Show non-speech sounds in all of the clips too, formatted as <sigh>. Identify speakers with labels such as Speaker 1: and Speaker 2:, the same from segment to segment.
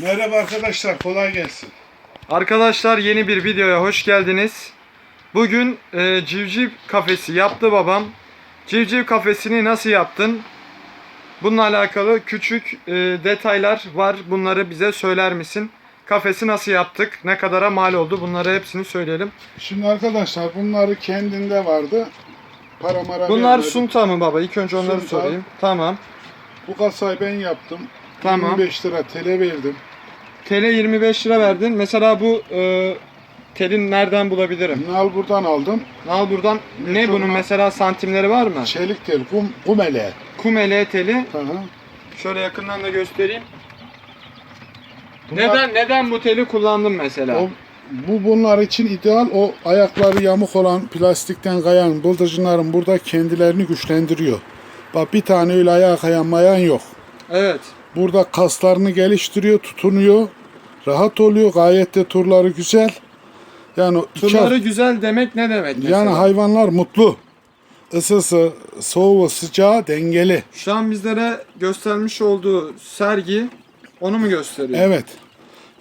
Speaker 1: Merhaba arkadaşlar, kolay gelsin.
Speaker 2: Arkadaşlar yeni bir videoya hoş geldiniz. Bugün e, civciv kafesi yaptı babam. Civciv kafesini nasıl yaptın? Bununla alakalı küçük e, detaylar var. Bunları bize söyler misin? Kafesi nasıl yaptık? Ne kadara mal oldu? Bunları hepsini söyleyelim.
Speaker 1: Şimdi arkadaşlar bunları kendinde vardı. Para mara
Speaker 2: Bunlar
Speaker 1: vermedim.
Speaker 2: sunta mı baba? İlk önce onları
Speaker 1: Sunta.
Speaker 2: sorayım. Tamam.
Speaker 1: Bu kasayı ben yaptım.
Speaker 2: Tamam.
Speaker 1: 25 lira tele verdim.
Speaker 2: TL 25 lira verdin. Mesela bu e, telin nereden bulabilirim?
Speaker 1: Nal buradan aldım.
Speaker 2: Al buradan ne bunun mesela santimleri var mı?
Speaker 1: Çelik tel, kum, kumele.
Speaker 2: Kumele teli.
Speaker 1: Hı hı.
Speaker 2: Şöyle yakından da göstereyim.
Speaker 1: Bunlar-
Speaker 2: Neden neden bu teli kullandım mesela?
Speaker 1: O, bu bunlar için ideal. O ayakları yamuk olan plastikten kayan bıldırcınların burada kendilerini güçlendiriyor. Bak bir tane öyle ayağa kayan mayan yok.
Speaker 2: Evet.
Speaker 1: Burada kaslarını geliştiriyor, tutunuyor. Rahat oluyor. Gayet de turları güzel. Yani o iki
Speaker 2: Turları güzel demek ne demek mesela?
Speaker 1: Yani hayvanlar mutlu. Isısı, soğuğu, sıcağı dengeli.
Speaker 2: Şu an bizlere göstermiş olduğu sergi onu mu gösteriyor?
Speaker 1: Evet.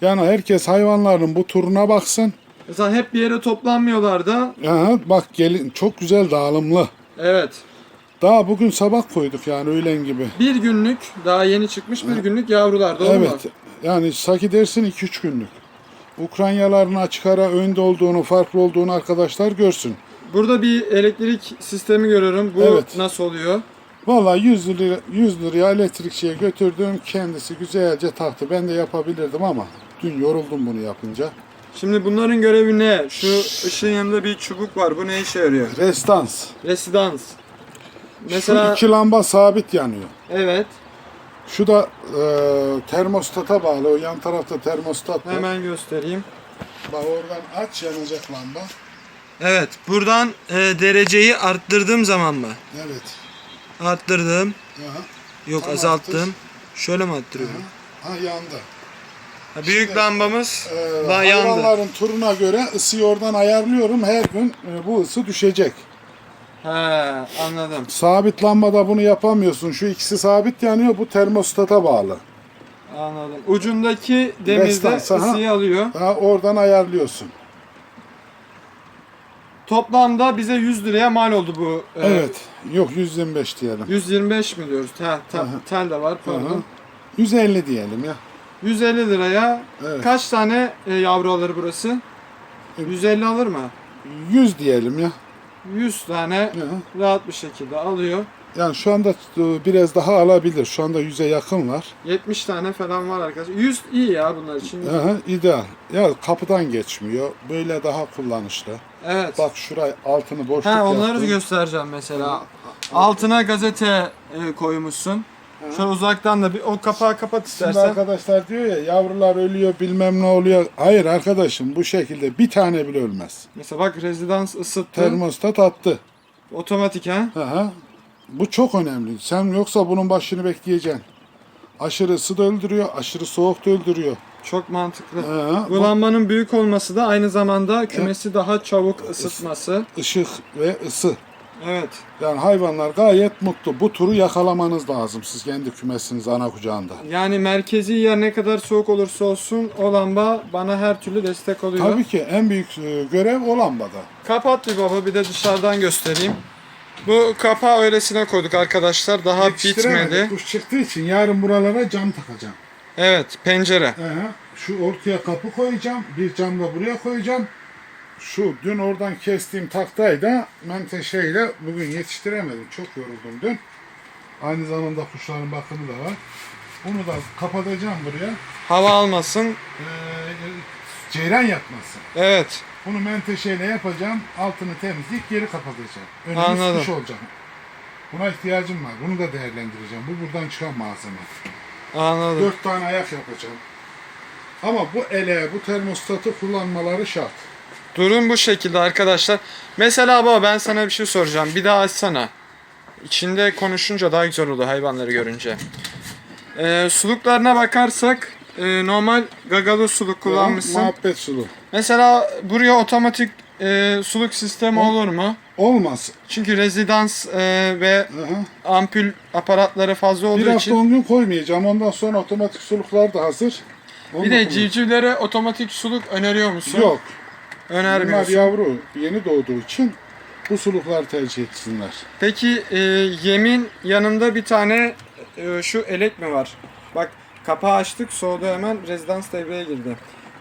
Speaker 1: Yani herkes hayvanların bu turuna baksın.
Speaker 2: Mesela hep bir yere toplanmıyorlar da.
Speaker 1: Aha, bak gelin çok güzel dağılımlı.
Speaker 2: Evet.
Speaker 1: Daha bugün sabah koyduk yani öğlen gibi.
Speaker 2: Bir günlük daha yeni çıkmış bir günlük yavrular doğru mu?
Speaker 1: evet. Yani Saki dersin 2-3 günlük. Ukraynaların açık ara önde olduğunu, farklı olduğunu arkadaşlar görsün.
Speaker 2: Burada bir elektrik sistemi görüyorum. Bu
Speaker 1: Evet.
Speaker 2: nasıl oluyor?
Speaker 1: Vallahi 100 lira 100 liraya elektrikçiye götürdüm. Kendisi güzelce taktı. Ben de yapabilirdim ama dün yoruldum bunu yapınca.
Speaker 2: Şimdi bunların görevi ne? Şu ışığın yanında bir çubuk var. Bu ne işe yarıyor?
Speaker 1: Restans.
Speaker 2: Residans.
Speaker 1: Şu
Speaker 2: Mesela
Speaker 1: iki lamba sabit yanıyor.
Speaker 2: evet.
Speaker 1: Şu da e, termostata bağlı. O yan tarafta termostat var.
Speaker 2: Hemen göstereyim.
Speaker 1: Bak oradan aç yanacak lamba.
Speaker 2: Evet, buradan e, dereceyi arttırdığım zaman mı?
Speaker 1: Evet.
Speaker 2: Arttırdım.
Speaker 1: Aha.
Speaker 2: Yok
Speaker 1: Tam
Speaker 2: azalttım.
Speaker 1: arttır.
Speaker 2: Şöyle mi arttırıyorum?
Speaker 1: Ha yandı.
Speaker 2: Ha, büyük
Speaker 1: Şimdi,
Speaker 2: lambamız ba- yandı.
Speaker 1: hayvanların turuna göre ısıyı oradan ayarlıyorum. Her gün e, bu ısı düşecek.
Speaker 2: He, anladım.
Speaker 1: Sabit lambada bunu yapamıyorsun. Şu ikisi sabit yanıyor. Bu termostata bağlı.
Speaker 2: Anladım. Ucundaki demirde
Speaker 1: Restans, aha.
Speaker 2: ısıyı alıyor.
Speaker 1: Ha, oradan ayarlıyorsun.
Speaker 2: Toplamda bize 100 liraya mal oldu bu. e,
Speaker 1: Evet. Yok 125 diyelim.
Speaker 2: 125 mi diyoruz? Ta-
Speaker 1: Aha.
Speaker 2: tel de var pardon.
Speaker 1: Aha. 150 diyelim ya.
Speaker 2: 150 liraya
Speaker 1: Evet.
Speaker 2: kaç tane e, yavru alır burası? 150 alır mı?
Speaker 1: 100 diyelim ya.
Speaker 2: 100 tane
Speaker 1: Aha.
Speaker 2: rahat bir şekilde alıyor.
Speaker 1: Yani şu anda e, biraz daha alabilir. Şu anda 100'e yakın var.
Speaker 2: 70 tane falan var arkadaşlar. 100 iyi ya bunlar için.
Speaker 1: Aha, ideal. Ya kapıdan geçmiyor. Böyle daha kullanışlı.
Speaker 2: Evet.
Speaker 1: Bak şurayı altını boşluk
Speaker 2: Ha onları
Speaker 1: yaptım.
Speaker 2: göstereceğim mesela. Altına gazete e, koymuşsun. Şöyle uzaktan da bir o kapağı kapat
Speaker 1: Şimdi
Speaker 2: istersen.
Speaker 1: arkadaşlar diyor ya yavrular ölüyor bilmem ne oluyor. Hayır arkadaşım bu şekilde bir tane bile ölmez.
Speaker 2: Mesela bak rezidans ısıttı.
Speaker 1: Termostat attı.
Speaker 2: Otomatik ha.
Speaker 1: Aha. Bu çok önemli. Sen yoksa bunun başını bekleyeceksin. Aşırı ısı da öldürüyor, aşırı soğuk da öldürüyor.
Speaker 2: Çok mantıklı.
Speaker 1: Aha,
Speaker 2: Bu lambanın büyük olması da aynı zamanda kümesi daha çabuk ısıtması.
Speaker 1: ışık ve ısı.
Speaker 2: Evet.
Speaker 1: Yani hayvanlar gayet mutlu. Bu turu yakalamanız lazım siz kendi kümesiniz ana kucağında.
Speaker 2: Yani merkezi yer ne kadar soğuk olursa olsun o lamba bana her türlü destek oluyor.
Speaker 1: Tabii ki en büyük e, görev o lambada.
Speaker 2: Kapat bir baba bir de dışarıdan göstereyim. Bu kapağı öylesine koyduk arkadaşlar. Daha bitmedi.
Speaker 1: Kuş çıktığı için yarın buralara cam takacağım.
Speaker 2: Evet pencere.
Speaker 1: Aha, şu ortaya kapı koyacağım. Bir cam da buraya koyacağım. Şu dün oradan kestiğim taktayı da menteşeyle bugün yetiştiremedim. Çok yoruldum dün. Aynı zamanda kuşların bakımı da var. Bunu da kapatacağım buraya.
Speaker 2: Hava almasın.
Speaker 1: Ee, ceyran yapmasın.
Speaker 2: Evet.
Speaker 1: Bunu menteşeyle yapacağım. Altını temizleyip geri kapatacağım. Önümüz
Speaker 2: Anladım.
Speaker 1: kış olacak. Buna ihtiyacım var. Bunu da değerlendireceğim. Bu buradan çıkan malzeme.
Speaker 2: Anladım.
Speaker 1: Dört tane ayak yapacağım. Ama bu ele, bu termostatı kullanmaları şart.
Speaker 2: Durum bu şekilde arkadaşlar. Mesela baba ben sana bir şey soracağım. Bir daha açsana. İçinde konuşunca daha güzel olur hayvanları görünce. Ee, suluklarına bakarsak e, normal gagalı suluk kullanmışsın.
Speaker 1: Muhabbet sulu.
Speaker 2: Mesela buraya otomatik e, suluk sistemi olur mu?
Speaker 1: Olmaz.
Speaker 2: Çünkü rezidans e, ve
Speaker 1: Aha.
Speaker 2: ampul aparatları fazla olduğu
Speaker 1: Bir hafta
Speaker 2: için
Speaker 1: on gün koymayacağım. Ondan sonra otomatik suluklar da hazır. On
Speaker 2: Bir de
Speaker 1: dokuz.
Speaker 2: civcivlere otomatik suluk öneriyor musun?
Speaker 1: Yok. Bunlar
Speaker 2: Önermiyorsun.
Speaker 1: yavru. Yeni doğduğu için bu suluklar tercih etsinler.
Speaker 2: Peki e, yemin yanında bir tane e, şu elek mi var? Bak kapağı açtık soğudu hemen rezidans devreye girdi.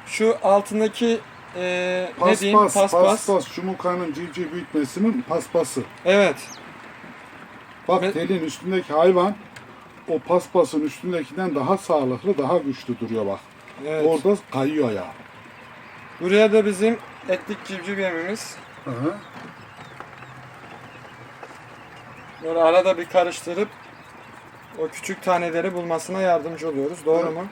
Speaker 2: Şu altındaki e, ne diyeyim
Speaker 1: Paspas,
Speaker 2: paspas.
Speaker 1: paspas, Çumukanın civciv büyütmesinin paspası.
Speaker 2: Evet.
Speaker 1: Bak telin üstündeki hayvan o paspasın üstündekinden daha sağlıklı, daha güçlü duruyor bak.
Speaker 2: evet.
Speaker 1: Orada kayıyor ya.
Speaker 2: Buraya da bizim etlik civciv yemimiz.
Speaker 1: Hı hı.
Speaker 2: Böyle arada bir karıştırıp o küçük taneleri bulmasına yardımcı oluyoruz. Doğru mu?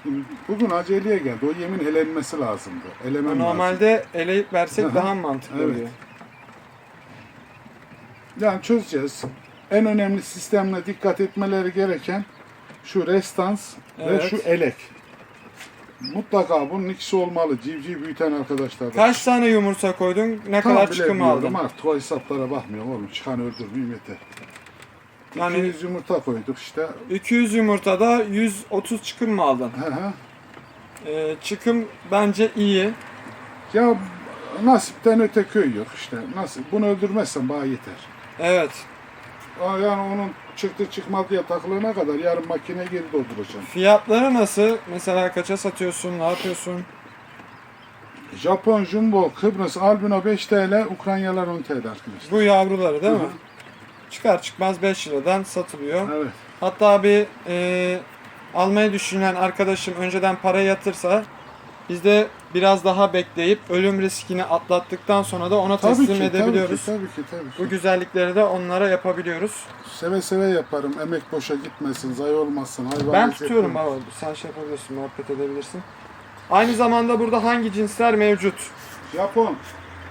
Speaker 1: Bugün aceleye geldi. O yemin elenmesi lazımdı. Elemem lazım.
Speaker 2: Normalde eleyip versek
Speaker 1: Aha.
Speaker 2: daha mantıklı
Speaker 1: Evet.
Speaker 2: oluyor.
Speaker 1: Yani çözeceğiz. En önemli sistemle dikkat etmeleri gereken şu restans
Speaker 2: Evet.
Speaker 1: ve şu elek. Mutlaka bunun ikisi olmalı. Civciv büyüten arkadaşlar. da.
Speaker 2: Kaç tane yumurta koydun? Ne
Speaker 1: Tam
Speaker 2: kadar çıkım
Speaker 1: bilemiyorum
Speaker 2: aldın?
Speaker 1: Artık o hesaplara bakmıyorum oğlum. Çıkan öldürmeyeyim yeter.
Speaker 2: Yani-
Speaker 1: 200 yumurta koyduk işte.
Speaker 2: 200 yumurtada 130 çıkım mı aldın?
Speaker 1: Hı hı.
Speaker 2: Ee, çıkım bence iyi.
Speaker 1: Ya nasipten öte köy yok işte. Nasip. Bunu öldürmezsen bana yeter.
Speaker 2: Evet.
Speaker 1: Aa, Yani onun çıktı çıkmaz diye takılana kadar yarın makineye geri dolduracağım.
Speaker 2: Fiyatları nasıl? Mesela kaça satıyorsun? Ne yapıyorsun?
Speaker 1: Japon Jumbo Kıbrıs Albino 5 TL, Ukraynalar 10 TL arkadaşlar.
Speaker 2: Bu yavruları değil
Speaker 1: Hı
Speaker 2: mi?
Speaker 1: hı.
Speaker 2: Çıkar çıkmaz 5 liradan satılıyor.
Speaker 1: Evet.
Speaker 2: Hatta bir e, almayı düşünen arkadaşım önceden para yatırsa biz de biraz daha bekleyip ölüm riskini atlattıktan sonra da ona
Speaker 1: Tabii
Speaker 2: teslim
Speaker 1: ki,
Speaker 2: edebiliyoruz.
Speaker 1: tabii ki, tabii ki, tabii ki.
Speaker 2: Bu güzellikleri de onlara yapabiliyoruz.
Speaker 1: Seve seve yaparım. Emek boşa gitmesin, zayi olmasın. Hayvan
Speaker 2: Ben tutuyorum baba. Sen şey yapabilirsin, muhabbet edebilirsin. Aynı zamanda burada hangi cinsler mevcut?
Speaker 1: Japon,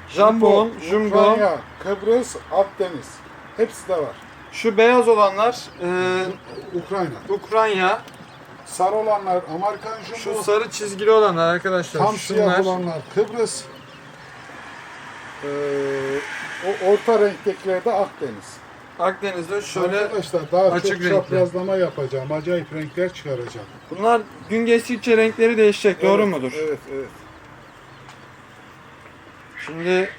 Speaker 2: Japon, Jumbo.
Speaker 1: Ukrayna, Kıbrıs, Akdeniz. Hepsi de var.
Speaker 2: Şu beyaz olanlar e,
Speaker 1: Ukrayna.
Speaker 2: Ukrayna.
Speaker 1: Sarı olanlar Amerikan
Speaker 2: Şu
Speaker 1: Jumbo.
Speaker 2: sarı çizgili olanlar arkadaşlar.
Speaker 1: Tam
Speaker 2: Şunlar.
Speaker 1: siyah olanlar Kıbrıs. Ee, o orta renktekiler de Akdeniz.
Speaker 2: Akdeniz'de şöyle
Speaker 1: Arkadaşlar daha
Speaker 2: açık
Speaker 1: çok
Speaker 2: renkli.
Speaker 1: çaprazlama yapacağım. Acayip renkler çıkaracağım.
Speaker 2: bunlar gün geçtikçe renkleri değişecek. Doğru
Speaker 1: Evet,
Speaker 2: mudur?
Speaker 1: Evet, evet.
Speaker 2: Şimdi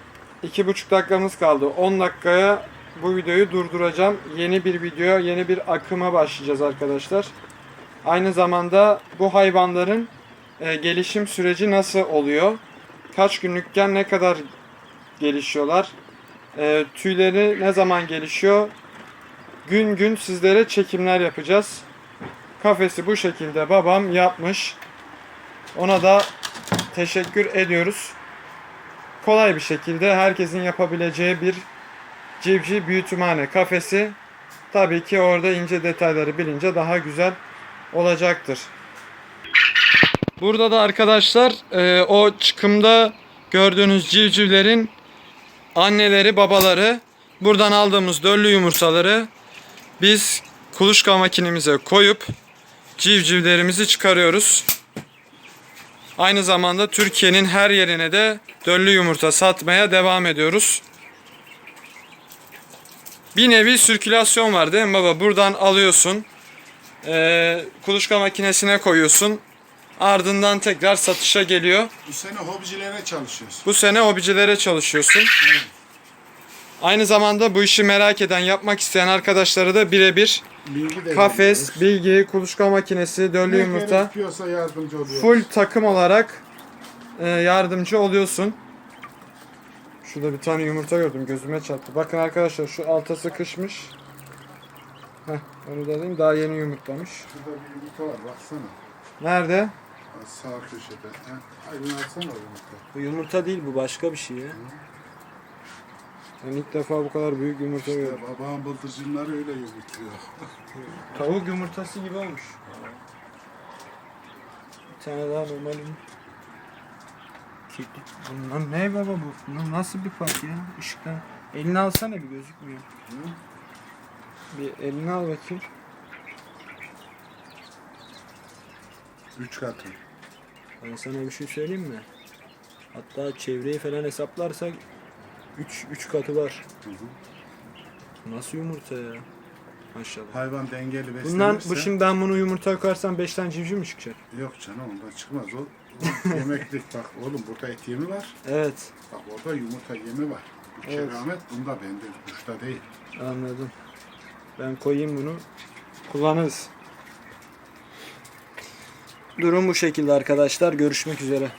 Speaker 2: iki buçuk dakikamız kaldı. 10 dakikaya bu videoyu durduracağım. Yeni bir video, yeni bir akıma başlayacağız arkadaşlar. Aynı zamanda bu hayvanların e, gelişim süreci nasıl oluyor? Kaç günlükken ne kadar gelişiyorlar? E, tüyleri ne zaman gelişiyor? Gün gün sizlere çekimler yapacağız. Kafesi bu şekilde babam yapmış. Ona da teşekkür ediyoruz kolay bir şekilde herkesin yapabileceği bir civciv büyütümhane kafesi. Tabii ki orada ince detayları bilince daha güzel olacaktır. Burada da arkadaşlar e, o çıkımda gördüğünüz civcivlerin anneleri babaları buradan aldığımız döllü yumurtaları biz kuluçka makinemize koyup civcivlerimizi çıkarıyoruz. Aynı zamanda Türkiye'nin her yerine de döllü yumurta satmaya devam ediyoruz. Bir nevi sirkülasyon var değil mi baba? Buradan alıyorsun. Eee, kuluçka makinesine koyuyorsun. Ardından tekrar satışa geliyor.
Speaker 1: Bu sene hobicilere çalışıyoruz.
Speaker 2: Bu sene hobicilere çalışıyorsun. Aynı zamanda bu işi merak eden, yapmak isteyen arkadaşlara da birebir
Speaker 1: Bilgi
Speaker 2: kafes, bilgi, kuluçka makinesi, döllü
Speaker 1: Ne
Speaker 2: yumurta full takım olarak e, yardımcı oluyorsun. Şurada bir tane yumurta gördüm gözüme çarptı. Bakın arkadaşlar şu alta sıkışmış. Heh, onu da alayım daha yeni yumurtlamış.
Speaker 1: Şurada bir yumurta var baksana.
Speaker 2: Nerede?
Speaker 1: Sağ köşede. Ha, Aydın alsana o yumurta.
Speaker 3: Bu yumurta değil bu başka bir şey ya.
Speaker 2: Ben ilk defa bu kadar büyük yumurta
Speaker 1: İşte
Speaker 2: gördüm.
Speaker 1: babam bıldırcınları öyle yumurtluyor. <laughs>
Speaker 2: Tavuk yumurtası gibi olmuş.
Speaker 3: Bir tane daha normal.
Speaker 2: Keklik. Bunlar ne baba bu? Bunlar nasıl bir fark ya? Işıktan. Elini alsana bir gözükmüyor. Bir elini al bakayım.
Speaker 1: Üç katı.
Speaker 3: Ben hani sana bir şey söyleyeyim mi? Hatta çevreyi falan hesaplarsak 3 3 katı var.
Speaker 1: Hı hı.
Speaker 3: Nasıl yumurta ya?
Speaker 2: Maşallah.
Speaker 1: Hayvan dengeli beslenirse.
Speaker 2: Bundan bu şimdi ben bunu yumurta koyarsam 5 tane civciv mi çıkacak?
Speaker 1: Yok canım ondan çıkmaz o. yemeklik <laughs> bak oğlum burada et yemi var.
Speaker 2: Evet.
Speaker 1: Bak orada yumurta yemi var. Bu
Speaker 2: evet.
Speaker 1: keramet bunda bende kuşta değil.
Speaker 2: Anladım. Ben koyayım bunu. Kullanırız. Durum bu şekilde arkadaşlar. Görüşmek üzere.